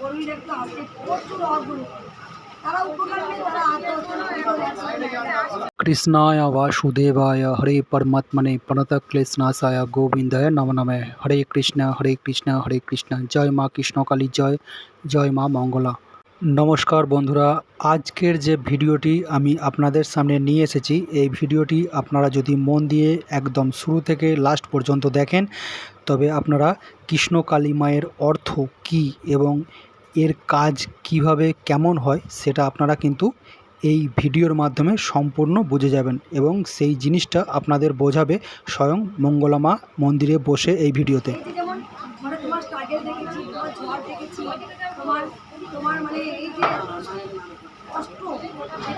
কর্মীরা একটু আসে প্রচুর অগ্রণী কৃষ্ণায় বাসুদেবায়, হরে পরমাত্মনে প্রণত ক্লেশনাশায় গোবিন্দায় নম নমে। হরে কৃষ্ণ হরে কৃষ্ণ হরে কৃষ্ণ। জয় মা কৃষ্ণকালী জয় জয় মা মঙ্গলা। নমস্কার বন্ধুরা, আজকের যে ভিডিওটি আমি আপনাদের সামনে নিয়ে এসেছি, এই ভিডিওটি আপনারা যদি মন দিয়ে একদম শুরু থেকে লাস্ট পর্যন্ত দেখেন, তবে আপনারা কৃষ্ণকালী মায়ের অর্থ কি এবং এর কাজ কীভাবে কেমন হয় সেটা আপনারা কিন্তু এই ভিডিওর মাধ্যমে সম্পূর্ণ বুঝে যাবেন এবং সেই জিনিসটা আপনাদের বোঝাবে স্বয়ং মঙ্গলামা মন্দিরে বসে এই ভিডিওতে। তোমার মানে এই যে কষ্ট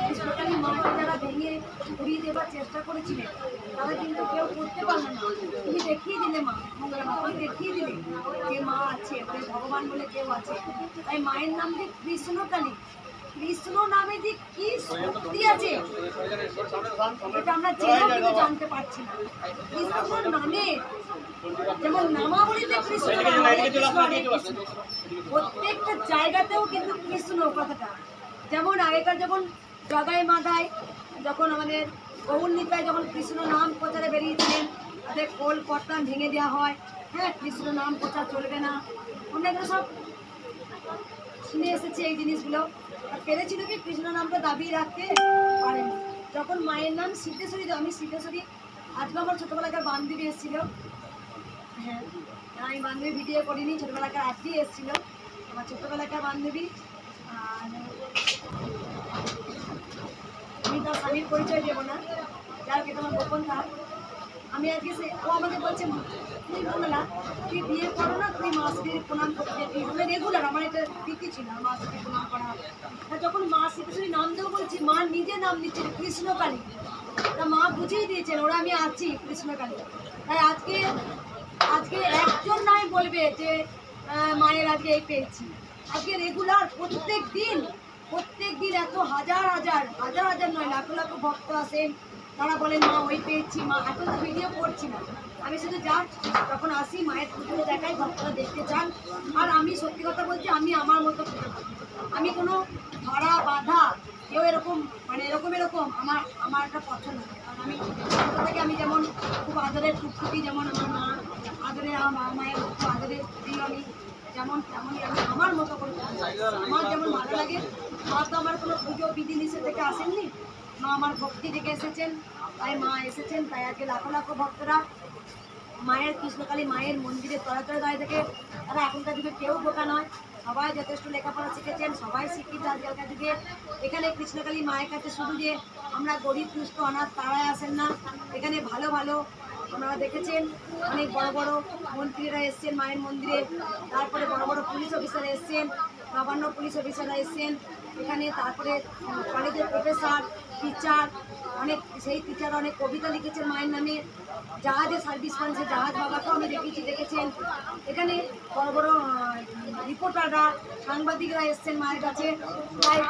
কৃষ্ণকালী মাকে যারা ভেঙে ঘুরিয়ে দেবার চেষ্টা করেছিলেন, তারা কিন্তু কেউ করতে পারল না। তুমি দেখিয়ে দিলে মা তুমি দেখিয়ে দিলে যে মা আছে মানে ভগবান বলে কেউ আছে। তাই মায়ের নাম যে কৃষ্ণকালী কৃষ্ণ নামে যে কি শক্তি আছে, এটা আমরা জেনেও কিন্তু জানতে পারছি না। কৃষ্ণ নামে, যেমন নামাবলিতে কৃষ্ণ। প্রত্যেকটা জায়গাতেও কিন্তু কৃষ্ণ কথাটা। যেমন আগেকার যখন জগাই মাথায় যখন আমাদের গৌরনীতায় যখন কৃষ্ণ নাম প্রচারে বেরিয়েছিলেন, তাদের কোল কর্তান ভেঙে দেওয়া হয়। হ্যাঁ কৃষ্ণ নাম প্রচার চলবে না। এগুলো সব শুনে এসেছি এই জিনিসগুলো। আর পেরেছিল কি, কৃষ্ণ নামটা দাবি রাখতে পারেনি। যখন মায়ের নাম সিদ্ধেশ্বরী, আমি সিদ্ধেশ্বরী আজকে আমার ছোটোবেলাকার বান্ধবী এসেছিল। হ্যাঁ আমি বান্ধবী ভিডিও করিনি, ছোটোবেলাকার আজকেই এসেছিল। আমার ছোটোবেলাকার বান্ধবী আর আমি তার স্বামীর পরিচয় দেবো না। যার কি তোমার গোপন থাক। আমি আজকে সে ও আমাকে বলছে তুই বললা তুই বিয়ে করো না তুই মাসকে প্রণাম করতে যাবি রেগুলার আমার এটা রীতি ছিল মাসিকে প্রণাম করা। যখন মা শ্রীকৃষ্ণ নাম দেবো বলছি, মা নিজে নাম নিচ্ছেন কৃষ্ণকালী। তা মা বুঝিয়ে দিয়েছেন, ওরা আমি আছি কৃষ্ণকালী। তাই আজকে আজকে একজন নাই বলবে যে মায়ের আজকে এই পেয়েছি। আজকে রেগুলার প্রত্যেক দিন প্রত্যেক দিন এত হাজার হাজার হাজার হাজার নয়, লাখো লাখো ভক্ত আসেন তারা বলেন, মা, ওই পেয়েছি, মা এখন তো ভিডিও করছি না আমি শুধু যা তখন আসি, মায়ের পুজো দেখাই, ভক্তরা দেখতে চান আর আমি সত্যি কথা বলছি, আমি আমার মতো। আমি কোনো ধরা, বাধা, কেউ এরকম মানে এরকম এরকম আমার আমার একটা পছন্দ কারণ আমি ছোটো থেকে আমি যেমন খুব আদরের টুকটুকি যেমন আমার মা, আদরে আমার মা- মায়ের খুব আদরের আমি, যেমন তেমনই আমি আমার মতো করি। আমার যেমন ভালো লাগে মা তো আমার কোনো পুজো বিধি নিষেধ থেকে আসেননি। মা আমার ভক্তি থেকে এসেছেন, তাই মা এসেছেন, তাই আজকে লাখো লাখো ভক্তরা মায়ের কৃষ্ণকালী মায়ের মন্দিরে তরাতরে দাঁড়িয়ে থেকে, তারা এখনকার যুগে কেউ বোকা নয়। সবাই যথেষ্ট লেখাপড়া শিখেছেন, সবাই শিক্ষিত আজকালকার যুগে। এখানে কৃষ্ণকালী মায়ের কাছে শুধু যে আমরা গরিব, দুস্থ, অনাথ, তারাই আসেন না, এখানে ভালো ভালো আপনারা দেখেছেন, অনেক বড় বড় মন্ত্রীরা এসছেন মায়ের মন্দিরে, তারপরে বড় পুলিশ অফিসার এসছেন নবান্ন পুলিশ অফিসাররা এসছেন, এখানে তারপরে কলেজের প্রফেসর টিচার অনেক, সেই টিচার অনেক কবিতা লিখেছেন মায়ের নামে। জাহাজে সার্ভিস করেছে জাহাজ বাবাকেও আমি দেখেছি, দেখেছেন। এখানে বড় বড় রিপোর্টাররা সাংবাদিকরা এসছেন মায়ের কাছে। তাই